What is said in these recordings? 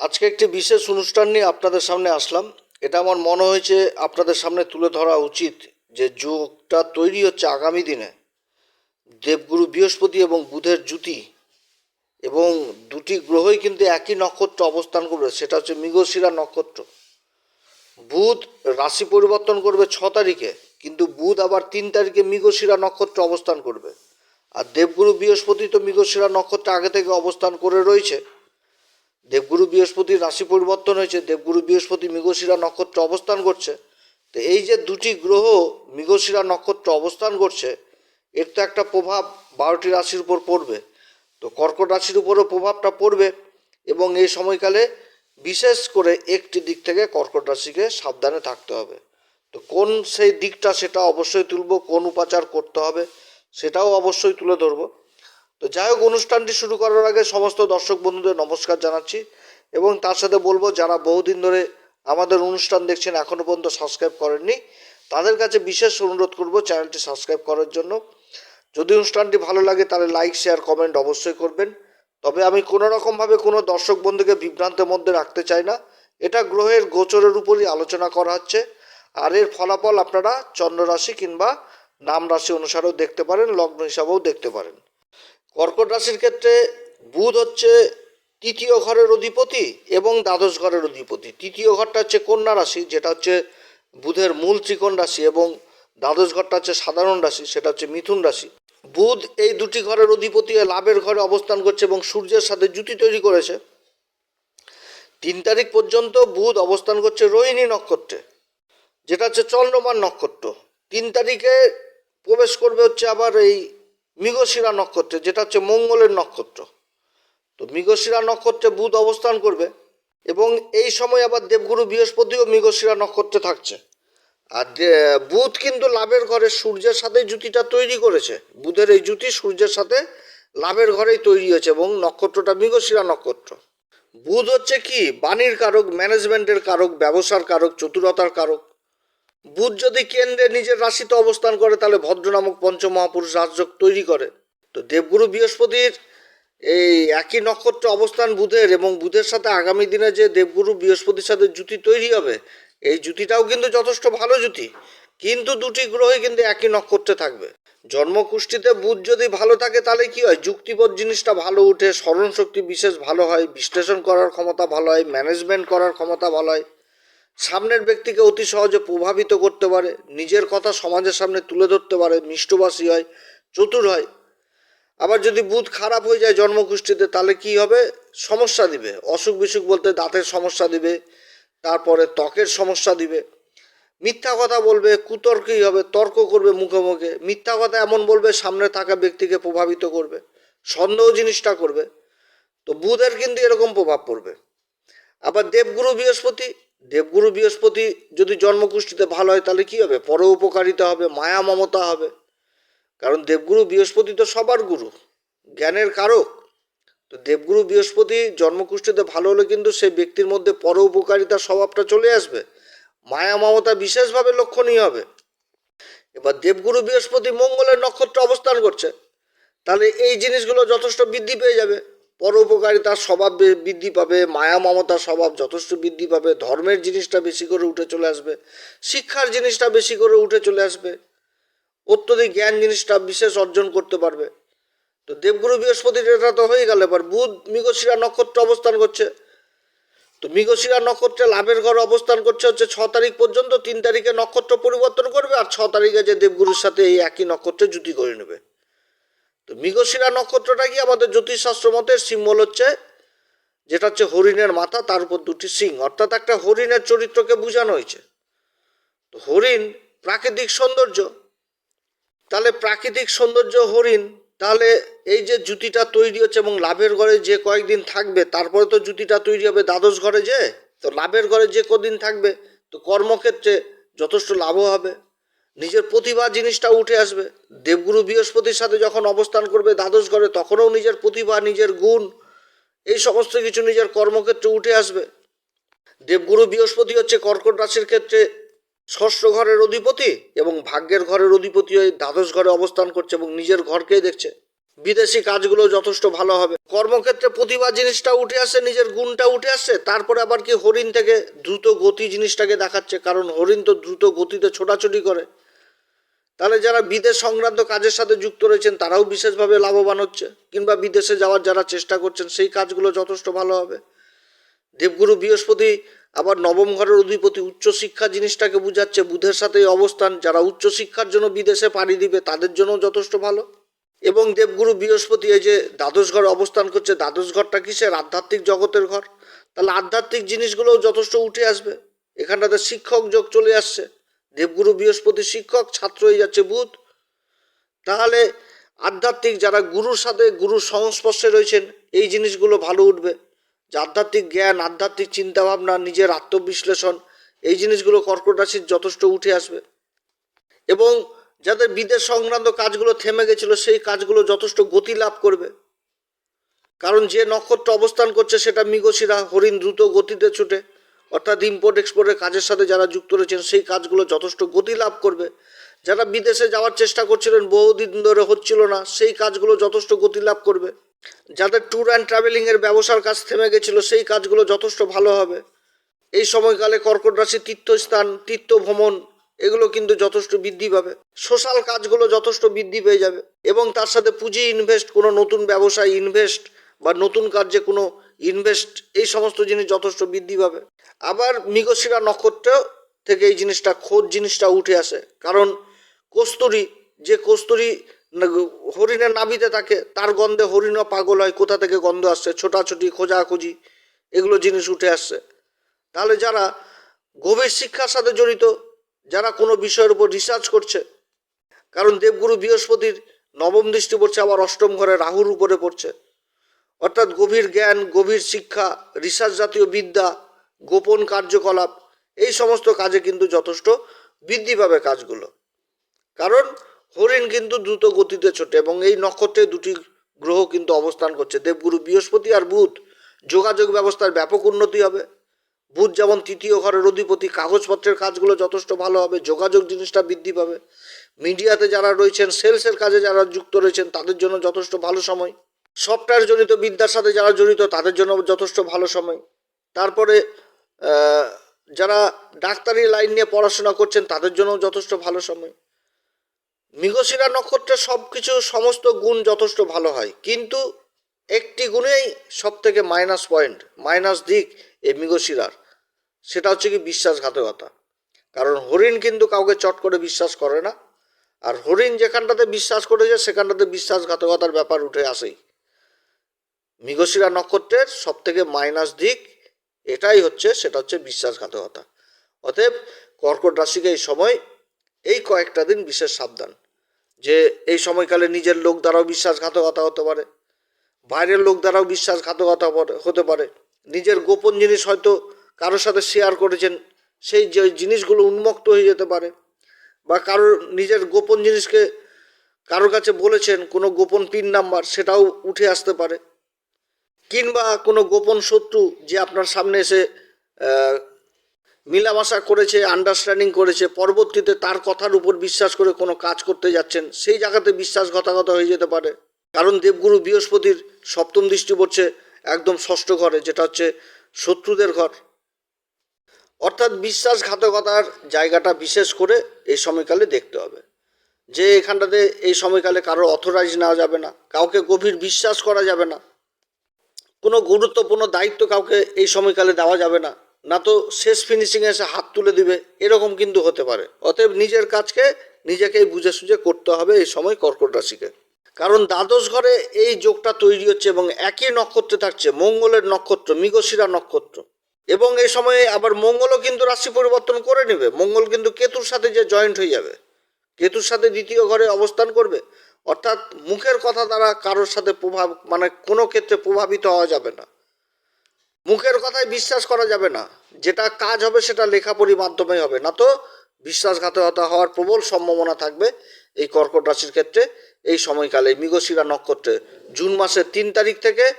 আজকে একটি বিশেষ অনুষ্ঠান নিয়ে আপনাদের সামনে আসলাম। এটা আমার মনে হয়েছে আপনাদের সামনে তুলে ধরা উচিত যে যোগটা তৈরি হচ্ছে আগামী দিনে। দেবগুরু বৃহস্পতি এবং বুধের জুতি এবং দুটি গ্রহই কিন্তু একই নক্ষত্র অবস্থান করবে। সেটা হচ্ছে মৃগশিরা নক্ষত্র। বুধ রাশি পরিবর্তন করবে ছ তারিখে, কিন্তু বুধ আবার তিন তারিখে মৃগশিরা নক্ষত্র অবস্থান করবে। আর দেবগুরু বৃহস্পতি তো মৃগশিরা নক্ষত্র আগে থেকে অবস্থান করে রয়েছে। দেবগুরু বৃহস্পতির রাশি পরিবর্তন হয়েছে, দেবগুরু বৃহস্পতি মৃগশিরা নক্ষত্রে অবস্থান করছে। তো এই যে দুটি গ্রহ মৃগশিরা নক্ষত্রে অবস্থান করছে, এর তো একটা প্রভাব বারোটি রাশির উপর পড়বে। তো কর্কট রাশির উপরও প্রভাবটা পড়বে এবং এই সময়কালে বিশেষ করে একটি দিক থেকে কর্কট রাশিকে সাবধানে থাকতে হবে। তো কোন সেই দিকটা সেটা অবশ্যই তুলব, কোন উপাচার করতে হবে সেটাও অবশ্যই তুলে ধরবো। তো যাই হোক, অনুষ্ঠানটি শুরু করার আগে সমস্ত দর্শক বন্ধুদের নমস্কার জানাচ্ছি এবং তার সাথে বলব, যারা বহুদিন ধরে আমাদের অনুষ্ঠান দেখছেন এখনও পর্যন্ত সাবস্ক্রাইব করেননি, তাদের কাছে বিশেষ অনুরোধ করব চ্যানেলটি সাবস্ক্রাইব করার জন্য। যদি অনুষ্ঠানটি ভালো লাগে, তাহলে লাইক, শেয়ার, কমেন্ট অবশ্যই করবেন। তবে আমি কোনো রকমভাবে কোনো দর্শক বন্ধুকে বিভ্রান্তের মধ্যে রাখতে চাই না। এটা গ্রহের গোচরের উপরই আলোচনা করা হচ্ছে। আর এর ফলাফল আপনারা চন্দ্র রাশি কিংবা নাম রাশি অনুসারেও দেখতে পারেন, লগ্ন হিসাবেও দেখতে পারেন। কর্কট রাশির ক্ষেত্রে বুধ হচ্ছে তৃতীয় ঘরের অধিপতি এবং দ্বাদশ ঘরের অধিপতি। তৃতীয় ঘরটা হচ্ছে কন্যা রাশি, যেটা হচ্ছে বুধের মূল ত্রিকোণ রাশি এবং দ্বাদশ ঘরটা হচ্ছে সাধারণ রাশি, সেটা হচ্ছে মিথুন রাশি। বুধ এই দুটি ঘরের অধিপতি লাভের ঘরে অবস্থান করছে এবং সূর্যের সাথে জুতি তৈরি করেছে। তিন তারিখ পর্যন্ত বুধ অবস্থান করছে রোহিণী নক্ষত্রে, যেটা হচ্ছে চন্দ্রমান নক্ষত্র। তিন তারিখে প্রবেশ করবে হচ্ছে আবার এই মৃগশিরা নক্ষত্রে, যেটা হচ্ছে মঙ্গলের নক্ষত্র। তো মৃগশিরা নক্ষত্রে বুধ অবস্থান করবে এবং এই সময় আবার দেবগুরু বৃহস্পতিও মৃগশিরা নক্ষত্রে থাকছে। আর বুধ কিন্তু লাভের ঘরে সূর্যের সাথে জুতিটা তৈরি করেছে। বুধের এই জুতি সূর্যের সাথে লাভের ঘরেই তৈরি হয়েছে এবং নক্ষত্রটা মৃগশিরা নক্ষত্র। বুধ হচ্ছে কি? বাণীর কারক, ম্যানেজমেন্টের কারক, ব্যবসার কারক, চতুরতার কারক। বুধ যদি কেন্দ্রে নিজের রাশিতে অবস্থান করে, তাহলে ভদ্র নামক পঞ্চমহাপুরুষ রাজযোগ তৈরি করে। তো দেবগুরু বৃহস্পতির এই একই নক্ষত্র অবস্থান বুধের এবং বুধের সাথে আগামী দিনে যে দেবগুরু বৃহস্পতির সাথে জুতি তৈরি হবে, এই জুতিটাও কিন্তু যথেষ্ট ভালো জুতি। কিন্তু দুটি গ্রহই কিন্তু একই নক্ষত্রে থাকবে। জন্মকুষ্ঠিতে বুধ যদি ভালো থাকে, তাহলে কি হয়? যুক্তিবোধ জিনিসটা ভালো উঠে স্মরণ শক্তি বিশেষ ভালো হয়, বিশ্লেষণ করার ক্ষমতা ভালো হয়, ম্যানেজমেন্ট করার ক্ষমতা ভালো হয়। সামনের ব্যক্তিকে অতি সহজে প্রভাবিত করতে পারে, নিজের কথা সমাজের সামনে তুলে ধরতে পারে, মিষ্টভাষী হয়, চতুর হয়। আবার যদি বুধ খারাপ হয়ে যায় জন্মকুষ্ঠিতে তাহলে কি হবে? সমস্যা দিবে। অসুখ বিসুখ বলতে দাঁতের সমস্যা দিবে, তারপরে ত্বকের সমস্যা দিবে। মিথ্যা কথা বলবে, কুতর্কই হবে, তর্ক করবে মুখে মুখে। মিথ্যা কথা এমন বলবে, সামনে থাকা ব্যক্তিকে প্রভাবিত করবে, সন্দেহ জিনিসটা করবে। তো বুধের কিন্তু এরকম প্রভাব পড়বে। আবার দেবগুরু বৃহস্পতি দেবগুরু বৃহস্পতি যদি জন্মকুষ্ঠিতে ভালো হয়, তাহলে কি হবে? পর উপকারিতা হবে, মায়া মমতা হবে। কারণ দেবগুরু বৃহস্পতি তো সবার গুরু, জ্ঞানের কারক। তো দেবগুরু বৃহস্পতি জন্মকুষ্ঠিতে ভালো হলে কিন্তু সেই ব্যক্তির মধ্যে পর উপকারিতার স্বভাবটা চলে আসবে। মায়া মমতা বিশেষভাবে লক্ষণীয় হবে। এবার দেবগুরু বৃহস্পতি মঙ্গলের নক্ষত্র অবস্থান করছে, তাহলে এই জিনিসগুলো যথেষ্ট বৃদ্ধি পেয়ে যাবে। পরোপকারিতার স্বভাব বৃদ্ধি পাবে, মায়া মমতার স্বভাব যথেষ্ট বৃদ্ধি পাবে, ধর্মের জিনিসটা বেশি করে উঠে চলে আসবে, শিক্ষার জিনিসটা বেশি করে উঠে চলে আসবে, অত্যধিক জ্ঞান জিনিসটা বিশেষ অর্জন করতে পারবে। তো দেবগুরু বৃহস্পতির এটা তো হয়ে গেল, এবার বুধ মৃগশিরা নক্ষত্র অবস্থান করছে। তো মৃগশিরা নক্ষত্রে লাভের ঘর অবস্থান করছে হচ্ছে ছ তারিখ পর্যন্ত, তিন তারিখে নক্ষত্র পরিবর্তন করবে, আর ছ তারিখে যে দেবগুরুর সাথে এই একই নক্ষত্রে জুতি করে নেবে। তো মৃগশিরা নক্ষত্রটা কি? আমাদের জ্যোতিষশাস্ত্র মতে সিম্বল হচ্ছে, যেটা হচ্ছে হরিণের মাথা, তার উপর দুটি সিং। অর্থাৎ একটা হরিণের চরিত্রকে বোঝানো হয়েছে। তো হরিণ প্রাকৃতিক সৌন্দর্য। তাহলে প্রাকৃতিক সৌন্দর্য হরিণ, তাহলে এই যে জুতিটা তৈরি হচ্ছে এবং লাভের ঘরে যে কয়েকদিন থাকবে, তারপরে তো জুতিটা তৈরি হবে দ্বাদশ ঘরে যে? তো লাভের ঘরে যে কদিন থাকবে, তো কর্মক্ষেত্রে যথেষ্ট লাভও হবে। নিজের প্রতিভা জিনিসটা উঠে আসবে। দেবগুরু বৃহস্পতির সাথে যখন অবস্থান করবে দ্বাদশ ঘরে, তখনও নিজের প্রতিভা, নিজের গুণ, এই সমস্ত কিছু নিজের কর্মক্ষেত্রে উঠে আসবে। দেবগুরু বৃহস্পতি হচ্ছে কর্কট রাশির ক্ষেত্রে ষষ্ঠ ঘরের অধিপতি এবং ভাগ্যের ঘরের অধিপতি হয়ে দ্বাদশ ঘরে অবস্থান করছে এবং নিজের ঘরকেই দেখছে। বিদেশি কাজগুলো যথেষ্ট ভালো হবে। কর্মক্ষেত্রে প্রতিভা জিনিসটা উঠে আসছে নিজের গুণটা উঠে আসছে তারপরে আবার কি হরিণ থেকে দ্রুত গতি জিনিসটাকে দেখাচ্ছে, কারণ হরিণ তো দ্রুত গতিতে ছোটাছুটি করে। তাহলে যারা বিদেশ সংক্রান্ত কাজের সাথে যুক্ত রয়েছেন, তারাও বিশেষভাবে লাভবান হচ্ছে। কিংবা বিদেশে যাওয়ার যারা চেষ্টা করছেন, সেই কাজগুলো যথেষ্ট ভালো হবে। দেবগুরু বৃহস্পতি আবার নবম ঘরের অধিপতি, উচ্চশিক্ষা জিনিসটাকে বুঝাচ্ছে। বুধের সাথে অবস্থান, যারা উচ্চশিক্ষার জন্য বিদেশে পাড়ি দিবে, তাদের জন্য যথেষ্ট ভালো। এবং দেবগুরু বৃহস্পতি, এই যে দ্বাদশ ঘরে অবস্থান করছে, দ্বাদশ ঘরটা কিসের? আধ্যাত্মিক জগতের ঘর। তাহলে আধ্যাত্মিক জিনিসগুলোও যথেষ্ট উঠে আসবে। এখানটাতে শিক্ষক যোগ চলে আসছে। দেবগুরু বৃহস্পতি শিক্ষক, ছাত্র হয়ে যাচ্ছে বুধ। তাহলে আধ্যাত্মিক যারা গুরুর সাথে গুরুর সংস্পর্শে রয়েছেন, এই জিনিসগুলো ভালো উঠবে। যে আধ্যাত্মিক জ্ঞান, আধ্যাত্মিক চিন্তাভাবনা, নিজের আত্মবিশ্লেষণ, এই জিনিসগুলো কর্কট রাশির যথেষ্ট উঠে আসবে। এবং যাদের বিদেশ সংক্রান্ত কাজগুলো থেমে গেছিল, সেই কাজগুলো যথেষ্ট গতি লাভ করবে। কারণ যে নক্ষত্র অবস্থান করছে, সেটা মৃগশিরা, হরিণ দ্রুত গতিতে ছুটে। অর্থাৎ ইম্পোর্ট এক্সপোর্টের কাজের সাথে যারা যুক্ত রয়েছেন, সেই কাজগুলো যথেষ্ট গতি লাভ করবে। যারা বিদেশে যাওয়ার চেষ্টা করছিলেন, বহুদিন ধরে হচ্ছিল না, সেই কাজগুলো যথেষ্ট গতি লাভ করবে। যাদের ট্যুর অ্যান্ড ট্রাভেলিংয়ের ব্যবসার কাজ থেমে গেছিল, সেই কাজগুলো যথেষ্ট ভালো হবে। এই সময়কালে কর্কট রাশি তীর্থস্থান তীর্থ ভ্রমণ এগুলো কিন্তু যথেষ্ট বৃদ্ধি পাবে। সোশ্যাল কাজগুলো যথেষ্ট বৃদ্ধি পেয়ে যাবে। এবং তার সাথে পুঁজি ইনভেস্ট কোনো নতুন ব্যবসায় ইনভেস্ট বা নতুন কার্যে কোনো ইনভেস্ট এই সমস্ত জিনিস যথেষ্ট বৃদ্ধি পাবে। আবার মৃগশিরা নক্ষত্র থেকে এই জিনিসটা, খোঁজ জিনিসটা উঠে আসে। কারণ কস্তুরী, যে কস্তুরী হরিণের নাভিতে থাকে, তার গন্ধে হরিণও পাগল হয়, কোথা থেকে গন্ধ আসছে? ছোটাছুটি, খোঁজাখুঁজি, এগুলো জিনিস উঠে আসছে। তাহলে যারা গভীর শিক্ষার সাথে জড়িত, যারা কোনো বিষয়ের উপর রিসার্চ করছে, কারণ দেবগুরু বৃহস্পতির নবম দৃষ্টি পড়ছে, আবার অষ্টম ঘরে রাহুর উপরে পড়ছে অর্থাৎ গভীর জ্ঞান, গভীর শিক্ষা, রিসার্চ জাতীয় বিদ্যা, গোপন কার্যকলাপ, এই সমস্ত কাজে কিন্তু যথেষ্ট বৃদ্ধি পাবে কাজগুলো। কারণ হরিণ কিন্তু দ্রুত গতিতে ছোটে এবং এই নক্ষত্রে দুটি গ্রহ কিন্তু অবস্থান করছে। দেবগুরু বৃহস্পতি আর বুধ। যোগাযোগ ব্যবস্থার ব্যাপক উন্নতি হবে। বুধ যেমন তৃতীয় ঘরের অধিপতি, কাগজপত্রের কাজগুলো যথেষ্ট ভালো হবে, যোগাযোগ জিনিসটা বৃদ্ধি পাবে। মিডিয়াতে যারা রয়েছেন, সেলসের কাজে যারা যুক্ত রয়েছেন, তাদের জন্য যথেষ্ট ভালো সময়। সফটওয়্যার জনিত, বিদ্যার সাথে যারা জড়িত, তাদের জন্য যথেষ্ট ভালো সময়। তারপরে যারা ডাক্তারি লাইন নিয়ে পড়াশোনা করছেন, তাদের জন্য যথেষ্ট ভালো সময়। মৃগশিরা নক্ষত্রের সব কিছু সমস্ত গুণ যথেষ্ট ভালো হয়। কিন্তু একটি গুণেই সব থেকে মাইনাস পয়েন্ট মাইনাস দিক এই মৃগশিরার। সেটা হচ্ছে কি বিশ্বাসঘাতকতা। কারণ হরিণ কিন্তু কাউকে চট করে বিশ্বাস করে না। আর হরিণ যেখানটাতে বিশ্বাস করেছে, সেখানটাতে বিশ্বাসঘাতকতার ব্যাপার উঠে আসেই। মৃগশিরা নক্ষত্রের সব থেকে মাইনাস দিক এটাই হচ্ছে, সেটা হচ্ছে বিশ্বাসঘাতকতা। অতএব কর্কট রাশিকে এই সময়, এই কয়েকটা দিন বিশেষ সাবধান, যে এই সময়কালে নিজের লোক দ্বারাও বিশ্বাসঘাতকতা হতে পারে, বাইরের লোক দ্বারাও বিশ্বাসঘাতকতা হতে পারে নিজের গোপন জিনিস হয়তো কারোর সাথে শেয়ার করেছেন, সেই যে জিনিসগুলো উন্মুক্ত হয়ে যেতে পারে, বা কারোর নিজের গোপন জিনিসকে কারোর কাছে বলেছেন, কোনো গোপন পিন নাম্বার, সেটাও উঠে আসতে পারে। কিংবা কোনো গোপন শত্রু যে আপনার সামনে এসে মিলামাশা করেছে আন্ডারস্ট্যান্ডিং করেছে, পরবর্তীতে তার কথার উপর বিশ্বাস করে কোনো কাজ করতে যাচ্ছেন, সেই জায়গাতে বিশ্বাসঘাতকতা হয়ে যেতে পারে। কারণ দেবগুরু বৃহস্পতির সপ্তম দৃষ্টি পড়ছে একদম ষষ্ঠ ঘরে, যেটা হচ্ছে শত্রুদের ঘর। অর্থাৎ বিশ্বাসঘাতকতার জায়গাটা বিশেষ করে এই সময়কালে দেখতে হবে। যে এখানটাতে এই সময়কালে কারোর অথরাইজ নেওয়া যাবে না, কাউকে গভীর বিশ্বাস করা যাবে না। কোনো গুরুত্বপূর্ণ দায়িত্ব কাউকে এই সময়কালে দেওয়া যাবে না। না তো শেষ ফিনিশিংয়ে এসে হাত তুলে দিবে। এরকম কিন্তু হতে পারে। অতএব নিজের কাজকে নিজেকেই বুঝে সুঝে করতে হবে এই সময় কর্কট রাশিকে। কারণ দ্বাদশ ঘরে এই যোগটা তৈরি হচ্ছে এবং একই নক্ষত্রে থাকছে। মঙ্গলের নক্ষত্র, মৃগশিরা নক্ষত্র। এবং এই সময়ে আবার মঙ্গলও কিন্তু রাশি পরিবর্তন করে নেবে। মঙ্গল কিন্তু কেতুর সাথে যে জয়েন্ট হয়ে যাবে। কেতুর সাথে দ্বিতীয় ঘরে অবস্থান করবে। অর্থাৎ মুখের কথা দ্বারা কারোর সাথে প্রভাব মানে কোনো ক্ষেত্রে প্রভাবিত হওয়া যাবে না। মুখের কথায় বিশ্বাস করা যাবে না। যেটা কাজ হবে সেটা লেখাপড়ির মাধ্যমে হবে। না তো বিশ্বাসঘাতকতা হওয়ার প্রবল সম্ভাবনা থাকবে এই কর্কট রাশির ক্ষেত্রে এই সময়কালে। মৃগশিরা নক্ষত্রে জুন মাসের তিন তারিখ থেকে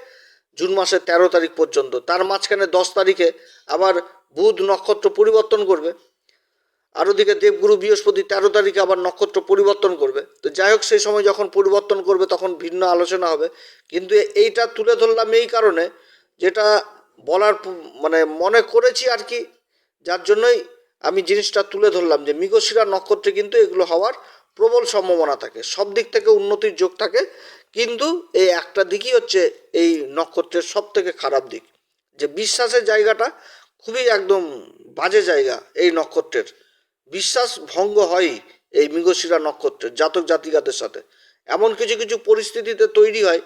জুন মাসের তেরো তারিখ পর্যন্ত। তার মাঝখানে দশ তারিখে আবার বুধ নক্ষত্র পরিবর্তন করবে। আর ওদিকে দেবগুরু বৃহস্পতি তেরো তারিখে আবার নক্ষত্র পরিবর্তন করবে। তো যাই হোক, সেই সময় যখন পরিবর্তন করবে, তখন ভিন্ন আলোচনা হবে। কিন্তু এইটা তুলে ধরলাম এই কারণে যেটা বলার মানে মনে করেছি আর কি, যার জন্যই আমি জিনিসটা তুলে ধরলাম যে মৃগশিরা নক্ষত্রে কিন্তু এগুলো হওয়ার প্রবল সম্ভাবনা থাকে। সব দিক থেকে উন্নতির যোগ থাকে, কিন্তু এই একটা দিকই হচ্ছে এই নক্ষত্রের সব থেকে খারাপ দিক। যে বিশ্বাসের জায়গাটা খুবই একদম বাজে জায়গা এই নক্ষত্রের। বিশ্বাস ভঙ্গ হয় এই মৃগশিরা নক্ষত্রের জাতক জাতিকাদের সাথে। এমন কিছু কিছু পরিস্থিতিতে তৈরি হয়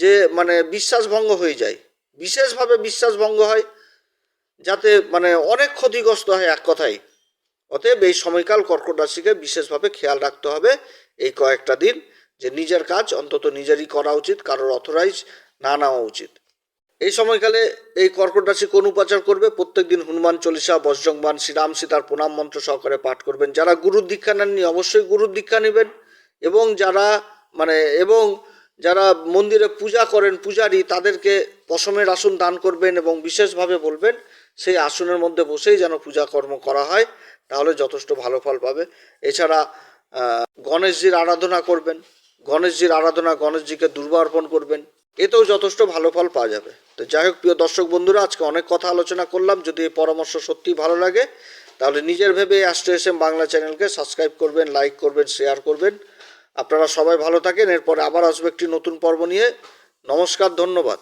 যে মানে বিশ্বাস ভঙ্গ হয়ে যায়। বিশেষভাবে বিশ্বাস ভঙ্গ হয় যাতে মানে অনেক ক্ষতিগ্রস্ত হয় এক কথাই অতএব এই সময়কাল কর্কট রাশিকে বিশেষভাবে খেয়াল রাখতে হবে এই কয়েকটা দিন, যে নিজের কাজ অন্তত নিজেরই করা উচিত, কারোর অথরাইজ না নেওয়া উচিত। এই সময়কালে এই কর্কট রাশি কোন উপাচার করবে? প্রত্যেক দিন হনুমান চল্লিশা বজ্রংবান শ্রীরাম সীতার প্রণাম মন্ত্র সহকারে পাঠ করবেন। যারা গুরুর দীক্ষা নেননি, অবশ্যই গুরুর দীক্ষা নেবেন এবং যারা মানে এবং যারা মন্দিরে পূজা করেন পূজারী, তাদেরকে পশমের আসন দান করবেন এবং বিশেষভাবে বলবেন, সেই আসনের মধ্যে বসেই যেন পূজা কর্ম করা হয়, তাহলে যথেষ্ট ভালো ফল পাবে। এছাড়া গণেশজির আরাধনা করবেন। গণেশজির আরাধনা, গণেশজিকে দুর্বা অর্পণ করবেন। এতেও যথেষ্ট ভালো ফল পাওয়া যাবে। তো যাই হোক, প্রিয় দর্শক বন্ধুরা, আজকে অনেক কথা আলোচনা করলাম। যদি এই পরামর্শ সত্যিই ভালো লাগে, তাহলে নিজের ভেবে অ্যাস্ট্রো এস বাংলা চ্যানেলকে সাবস্ক্রাইব করবেন, লাইক করবেন, শেয়ার করবেন। আপনারা সবাই ভালো থাকেন। এরপরে আবার আসবে একটি নতুন পর্ব নিয়ে। নমস্কার, ধন্যবাদ।